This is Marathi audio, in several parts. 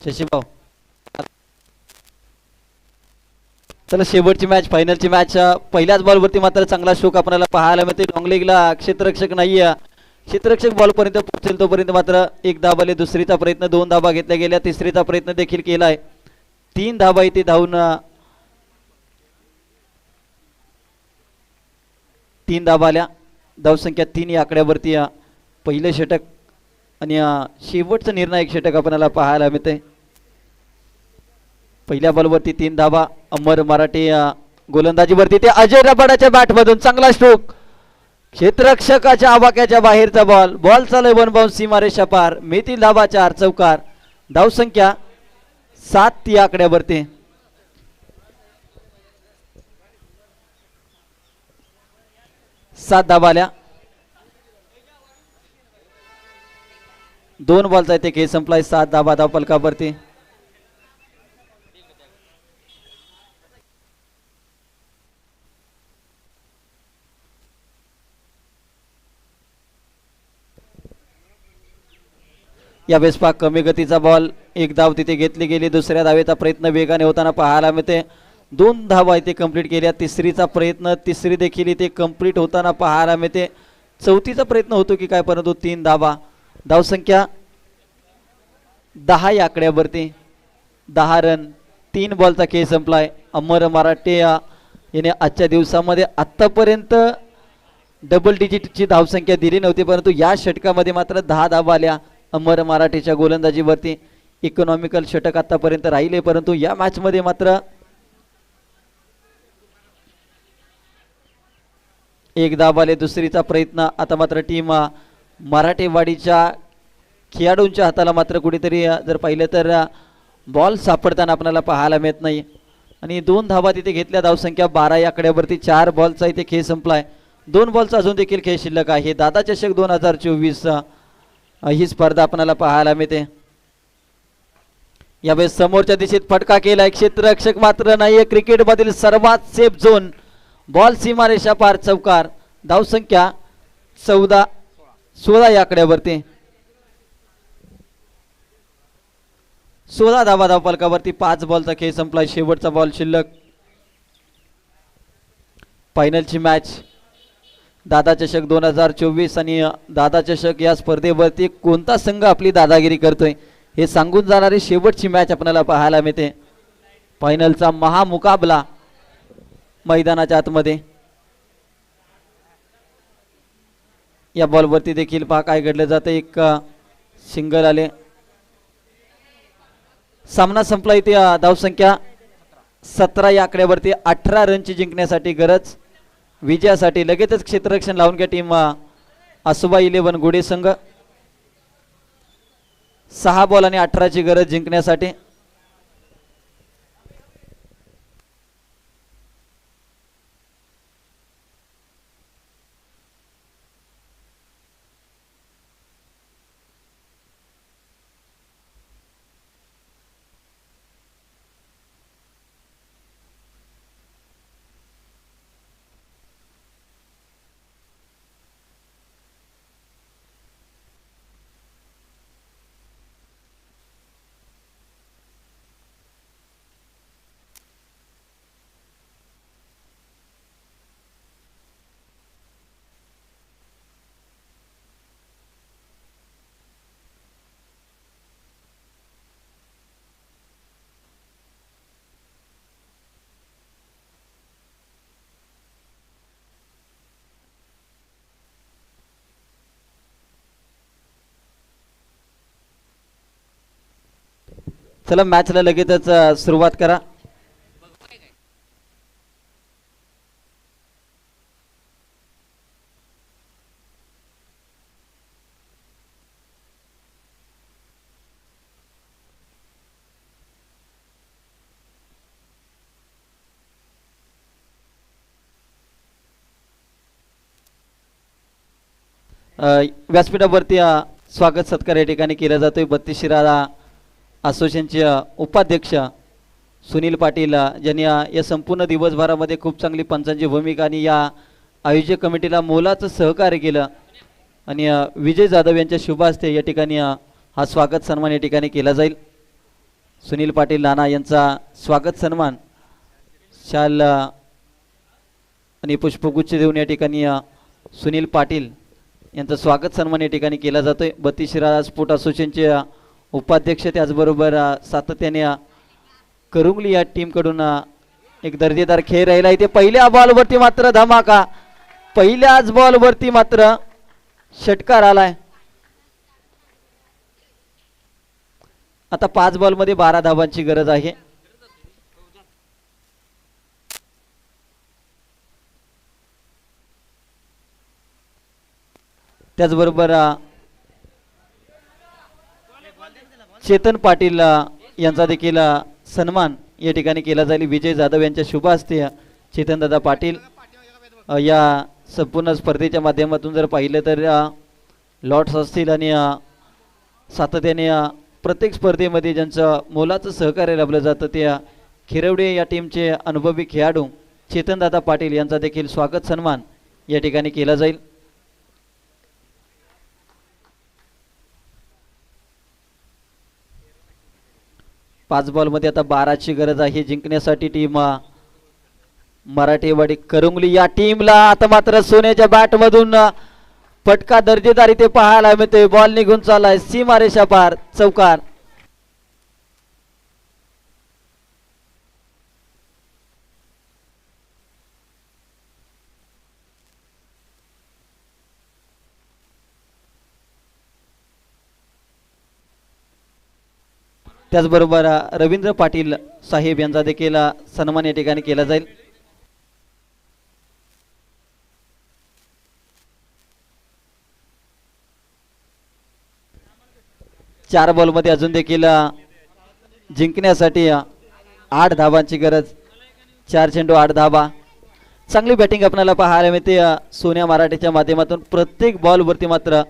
शशीभाऊ. चला शेवटची मॅच फायनलची मॅच पहिल्याच बॉलवरती मात्र चांगला शोक आपल्याला पाहायला मिळते लॉंग लेगला क्षेत्ररक्षक नाहीये. क्षेत्ररक्षक बॉलपर्यंत पोहोचेल तोपर्यंत मात्र एक धाबाले दुसरीचा प्रयत्न दोन धाबा घेतल्या गेल्या तिसरीचा प्रयत्न देखील केलाय. तीन धाबा इथे धावून तीन धाबा आल्या. धावसंख्या तीन या आकड्यावरती पहिलं षटक आणि शेवटचं निर्णायक षटक आपल्याला पाहायला मिळते पहिल्या बॉलवरती तीन धाबा अमर मराठे गोलंदाजीवरती ते अजय रबाडाच्या बॅटमधून चांगला स्ट्रोक क्षेत्ररक्षकाच्या आवाक्याच्या बाहेरचा बॉल बॉल चालू वन बाउन सीमारेषा पार मेथील धाबा चार चौकार. धावसंख्या सात या आकड्यावरती. सात धाबा आल्या. दोन बॉलचा इथे खेळ संपलाय सात धाबा धाव पलकावरती. या बेसपाक कमी गतीचा बॉल एक धाव तिथे घेतली गेली दुसऱ्या धावेचा प्रयत्न वेगाने होताना पाहायला मिळते. दोन धावा इथे कंप्लीट केल्या तिसरीचा प्रयत्न तिसरी देखील इथे कंप्लीट होताना पाहायला मिळते. चौथीचा प्रयत्न होतो की काय परंतु तीन धावा. धावसंख्या दहा या आकड्यावरती दहा रन तीन बॉलचा खेळ संपलाय. अमर मराठे याने आजच्या दिवसामध्ये आत्तापर्यंत डबल डिजिटची धावसंख्या दिली नव्हती परंतु या षटकामध्ये मात्र दहा धावा आल्या अमर मराठीच्या गोलंदाजीवरती. इकॉनॉमिकल षटक आतापर्यंत राहिले परंतु या मॅचमध्ये मात्र एक दाब आले दुसरीचा प्रयत्न. आता मात्र टीम मराठेवाडीच्या खेळाडूंच्या हाताला मात्र कुठेतरी जर पाहिलं तर बॉल सापडताना आपल्याला पाहायला मिळत नाही. आणि दोन धावा तिथे घेतल्या. धावसंख्या बारा या आकड्यावरती चार बॉलचा इथे खेळ संपलाय. दोन बॉलचा अजून देखील खेळ शिल्लक आहे. दादा चषक दोन हजार चोवीस ही स्पर्धा आपल्याला पाहायला मिळते. यावेळेस समोरच्या दिशेत फटका केलाय क्षेत्ररक्षक मात्र नाहीये. क्रिकेटमधील सर्वात सेफ झोन. बॉल सीमारेषा पार चौकार. धावसंख्या चौदा सोळा या आकड्यावरती सोळा धावा धावपालकावरती पाच बॉलचा खेळ संपला शेवटचा बॉल शिल्लक. फायनलची मॅच दादा चषक दोन हजार चोवीस आणि दादा चषक या स्पर्धेवरती कोणता संघ आपली दादागिरी करतोय हे सांगून जाणारी शेवटची मॅच आपल्याला पाहायला मिळते. फायनलचा महामुकाबला मैदानाच्या आतमध्ये. या बॉलवरती देखील पहा काय घडलं जातं. एक सिंगल आले. सामना संपला इथे धावसंख्या सतरा या आकड्यावरती. अठरा रनची जिंकण्यासाठी गरज. विजयासाठी लगेचच क्षेत्ररक्षण लावून घ्या टीम आसुबा इलेव्हन गुडे संघ. सहा बॉल आणि अठराची गरज जिंकण्यासाठी. चला मॅचला लगेचच सुरुवात करा. व्यासपीठावरती स्वागत सत्कार या ठिकाणी केला जातोय. बत्तीस शिराला असोसिएशनचे उपाध्यक्ष सुनील पाटील यांनी ज्यांनी या संपूर्ण दिवसभरामध्ये खूप चांगली पंचांची भूमिका आणि या आयोजक कमिटीला मोलाचं सहकार्य केलं. आणि विजय जाधव यांच्या शुभ हस्ते या ठिकाणी हा स्वागत सन्मान या ठिकाणी केला जाईल. सुनील पाटील नाना यांचा स्वागत सन्मान शाल आणि पुष्पगुच्छ देऊन या ठिकाणी सुनील पाटील यांचा स्वागत सन्मान या ठिकाणी केला जातोय. बत्तीस शिराळा स्पोर्ट असोसिएशनचे उपाध्यक्ष त्याचबरोबर सातत्याने करुंगली या टीमकडून एक दर्जेदार खेळ राहिला. इथे पहिल्या बॉलवरती मात्र धमाका. पहिल्याच बॉलवरती मात्र षटकार आलाय. आता पाच बॉलमध्ये बारा धावांची गरज आहे. त्याचबरोबर चेतन पाटील यांचा देखील सन्मान या ठिकाणी केला जाईल. विजय जाधव यांच्या शुभ हस्ते चेतनदादा पाटील या संपूर्ण स्पर्धेच्या माध्यमातून जर पाहिलं तर लॉट्स असतील आणि सातत्याने प्रत्येक स्पर्धेमध्ये ज्यांचं मोलाचं सहकार्य लाभलं जातं ते खिरवडे या टीमचे अनुभवी खेळाडू चेतनदादा पाटील यांचा देखील स्वागत सन्मान या ठिकाणी केला जाईल. पाच बॉलमध्ये आता बाराची गरज आहे. जिंकण्यासाठी टीम मराठेवाडी मराठीवाडी करंगली या टीमला आता मात्र सोन्याच्या बॅटमधून फटका दर्जेदारी ते पाहायला मिळतोय. बॉल निघून चाललाय. सीमा रेषा पार. चौकार. त्याचबरोबर रवींद्र पाटील साहेब यांचा देखील सन्मान या ठिकाणी केला जाईल. चार बॉलमध्ये अजून देखील जिंकण्यासाठी आठ धाबांची गरज. चार चेंडू आठ धाबा चांगली बॅटिंग आपल्याला पाहायला मिळते सोन्या मराठीच्या माध्यमातून. प्रत्येक बॉलवरती मात्र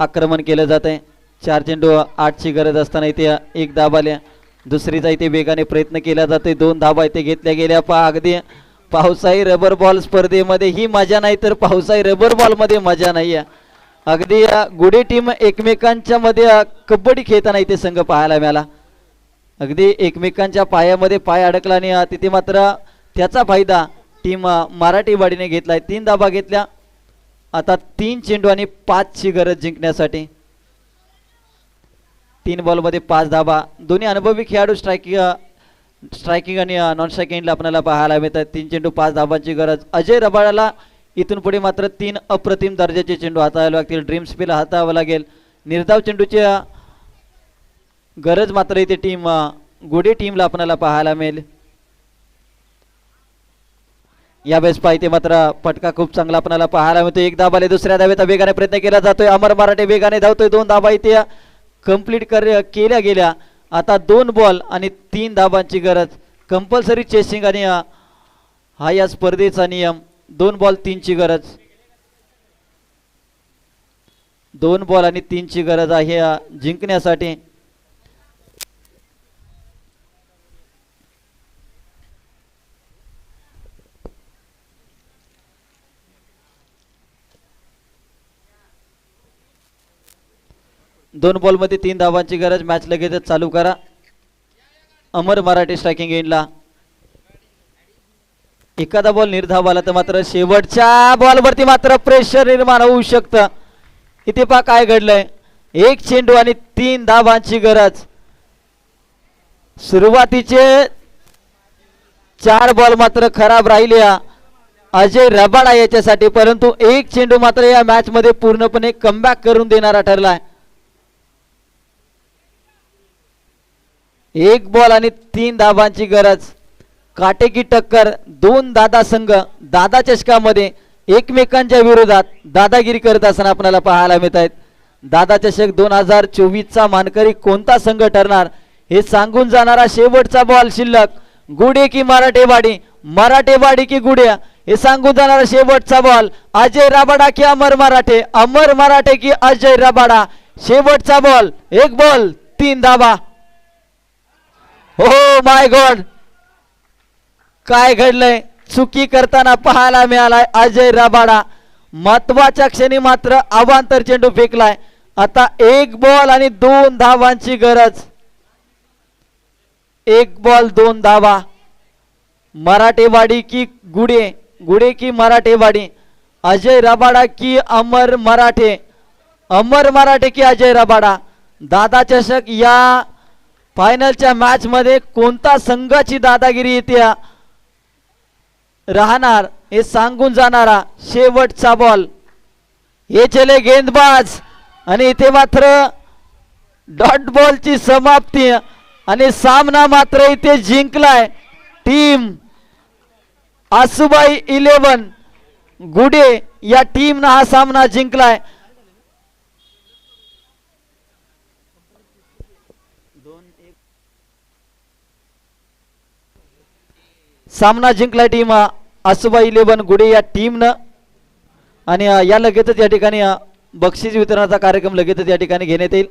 आक्रमण केलं जात आहे चार चेंडू आठची गरज असताना इथे एक एक धाबाल्या दुसरीचा इथे वेगाने प्रयत्न केला जातोय. दोन धाबा इथे घेतल्या गेल्या. पहा अगदी पावसाळी रबर बॉल स्पर्धेमध्ये ही मजा नाही तर पावसाळी रबर बॉलमध्ये मजा नाही आहे अगदी गुढी टीम एकमेकांच्या मध्ये कबड्डी खेळताना इथे संघ पाहायला मिळाला. अगदी एकमेकांच्या पायामध्ये पाय अडकला आणि तिथे मात्र त्याचा फायदा टीम अ, मराठी वाडीने घेतलाय. तीन धाबा घेतल्या. आता तीन चेंडू आणि पाचची गरज जिंकण्यासाठी. तीन बॉलमध्ये पाच धाबा दोन्ही अनुभवी खेळाडू स्ट्रायकिंग स्ट्रायकिंग आणि नॉन स्ट्रायकिंगला आपल्याला पाहायला मिळतात. तीन चेंडू पाच धाबांची गरज. अजय रबाळाला इथून पुढे मात्र तीन अप्रतिम दर्जाचे चेंडू हाताळावे लागतील. ड्रीम स्पिल हाताळावं लागेल. निर्धाव चेंडूची गरज मात्र इथे टीम गुढी टीमला आपल्याला पाहायला मिळेल. यावेळेस पाहिजे मात्र फटका खूप चांगला आपल्याला पाहायला मिळतो एक धाबाले दुसऱ्या धावेचा वेगाने प्रयत्न केला जातोय. अमर मराठे वेगाने धावतोय. दोन धाबा इथे कंप्लीट कर केल्या गेल्या. आता दोन बॉल आणि तीन धाबांची गरज. कंपल्सरी चेसिंग आणि हा या स्पर्धेचा नियम. दोन बॉल तीनची गरज. दोन बॉल आणि तीनची गरज आहे जिंकण्यासाठी. दोन बॉलमध्ये तीन धावांची गरज मॅच लगेचच चालू करा. अमर मराठी स्ट्रायकिंग एंडला एखादा बॉल निर्धाव आला तर मात्र शेवटच्या बॉलवरती मात्र प्रेशर निर्माण होऊ शकतं. इथे पहा काय घडलंय. एक चेंडू आणि तीन धावांची गरज. सुरुवातीचे चार बॉल मात्र खराब राहिल्या. अजय रबाडा याच्यासाठी परंतु एक चेंडू मात्र या मॅच मध्ये पूर्णपणे कमबॅक करून देणारा ठरलाय. एक बॉल आणि तीन धाबांची गरज. काटेकी टक्कर दोन दादा संघ दादा चषकामध्ये एकमेकांच्या विरोधात दादागिरी करत असताना आपल्याला पाहायला मिळत आहेत दादा चषक दोन हजार चोवीसचा मानकरी कोणता संघ ठरणार? हे सांगून जाणारा शेवटचा बॉल शिल्लक. गुडे की मराठेवाडी? मराठेवाडी की गुड्या हे सांगून जाणारा शेवटचा बॉल. अजय राबाडा की अमर मराठे? अमर मराठे की अजय राबाडा? शेवटचा बॉल. एक बॉल तीन धाबा हो, हो माय गॉड काय घडलंय? चुकी करताना पाहायला मिळालाय अजय रबाडा. महत्त्वाच्या क्षणी मात्र अवांतर चेंडू फेकलाय. आता एक बॉल आणि दोन धावांची गरज. एक बॉल दोन धावा. मराठेवाडी की गुडे गुडे की मराठेवाडी? अजय रबाडा की अमर मराठे? अमर मराठे की अजय रबाडा? दादा चषक या फायनलच्या मॅचमध्ये कोणता संघाची दादागिरी येते? राहणार हे सांगून जाणारा शेवटचा बॉल हे चले गेंदबाज. आणि इथे मात्र डॉट बॉलची समाप्ती. आणि सामना मात्र इथे जिंकलाय टीम आसुबाई इलेवन गुडे या टीमनं हा सामना जिंकलाय. सामना जिंकलाय टीम आसुबा इलेवन गुडे या टीमनं आणि या लगेचच या ठिकाणी बक्षीस वितरणाचा कार्यक्रम लगेचच या ठिकाणी घेण्यात येईल.